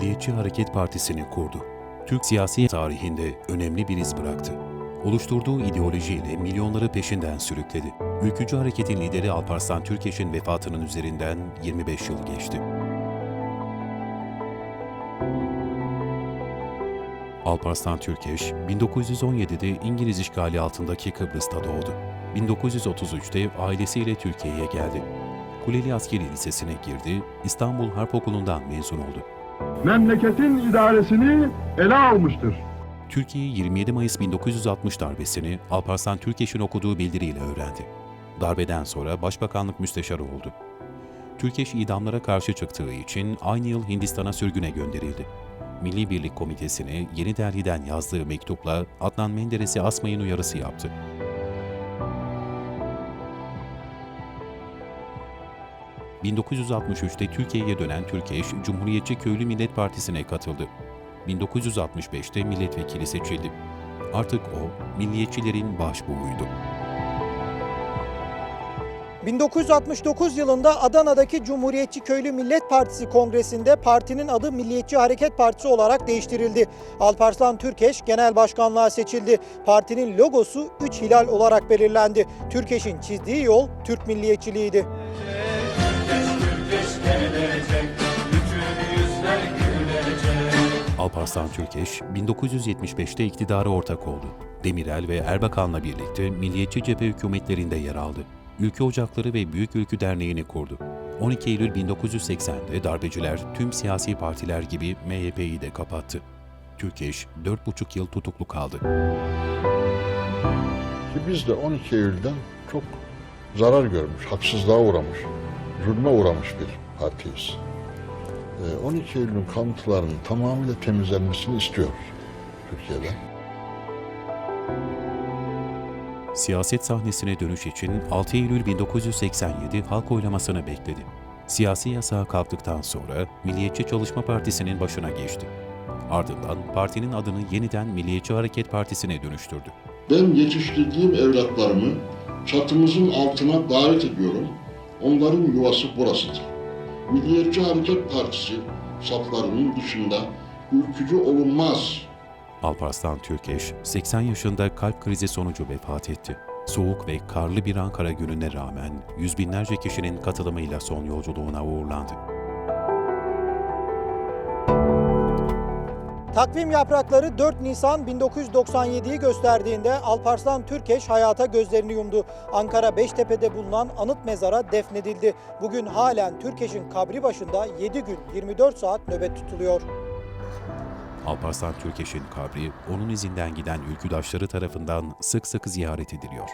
Milliyetçi Hareket Partisi'ni kurdu. Türk siyasi tarihinde önemli bir iz bıraktı. Oluşturduğu ideolojiyle milyonları peşinden sürükledi. Ülkücü hareketin lideri Alparslan Türkeş'in vefatının üzerinden 25 yıl geçti. Alparslan Türkeş, 1917'de İngiliz işgali altındaki Kıbrıs'ta doğdu. 1933'te ailesiyle Türkiye'ye geldi. Kuleli Askeri Lisesi'ne girdi, İstanbul Harp Okulu'ndan mezun oldu. Memleketin idaresini ele almıştır. Türkiye 27 Mayıs 1960 darbesini Alparslan Türkeş'in okuduğu bildiriyle öğrendi. Darbeden sonra Başbakanlık Müsteşarı oldu. Türkeş idamlara karşı çıktığı için aynı yıl Hindistan'a sürgüne gönderildi. Milli Birlik Komitesi'ne Yeni Delhi'den yazdığı mektupla Adnan Menderes'i asmayın uyarısı yaptı. ...1963'te Türkiye'ye dönen Türkeş, Cumhuriyetçi Köylü Millet Partisi'ne katıldı. 1965'te milletvekili seçildi. Artık o, milliyetçilerin başbuğuydu. 1969 yılında Adana'daki Cumhuriyetçi Köylü Millet Partisi Kongresi'nde partinin adı Milliyetçi Hareket Partisi olarak değiştirildi. Alparslan Türkeş genel başkanlığa seçildi. Partinin logosu 3 hilal olarak belirlendi. Türkeş'in çizdiği yol Türk milliyetçiliğiydi. Alparslan Türkeş, 1975'te iktidara ortak oldu. Demirel ve Erbakan'la birlikte Milliyetçi Cephe hükümetlerinde yer aldı. Ülke Ocakları ve Büyük Ülkü Derneği'ni kurdu. 12 Eylül 1980'de darbeciler tüm siyasi partiler gibi MHP'yi de kapattı. Türkeş 4,5 yıl tutuklu kaldı. Biz de 12 Eylül'den çok zarar görmüş, haksızlığa uğramış, zulme uğramış bir partiyiz. Ee, 12 Eylül'ün kalıntılarının tamamıyla temizlenmesini istiyoruz Türkiye'den. Siyaset sahnesine dönüş için 6 Eylül 1987 halk oylamasını bekledi. Siyasi yasağı kalktıktan sonra Milliyetçi Çalışma Partisi'nin başına geçti. Ardından partinin adını yeniden Milliyetçi Hareket Partisi'ne dönüştürdü. Ben yetiştirdiğim evlatlarımı çatımızın altına davet ediyorum. Onların yuvası burasıdır. Milliyetçi Hareket Partisi saflarının dışında ülkücü olunmaz. Alparslan Türkeş 80 yaşında kalp krizi sonucu vefat etti. Soğuk ve karlı bir Ankara gününe rağmen yüz binlerce kişinin katılımıyla son yolculuğuna uğurlandı. Takvim yaprakları 4 Nisan 1997'yi gösterdiğinde Alparslan Türkeş hayata gözlerini yumdu. Ankara Beştepe'de bulunan anıt mezara defnedildi. Bugün halen Türkeş'in kabri başında 7 gün 24 saat nöbet tutuluyor. Alparslan Türkeş'in kabri onun izinden giden ülküdaşları tarafından sık sık ziyaret ediliyor.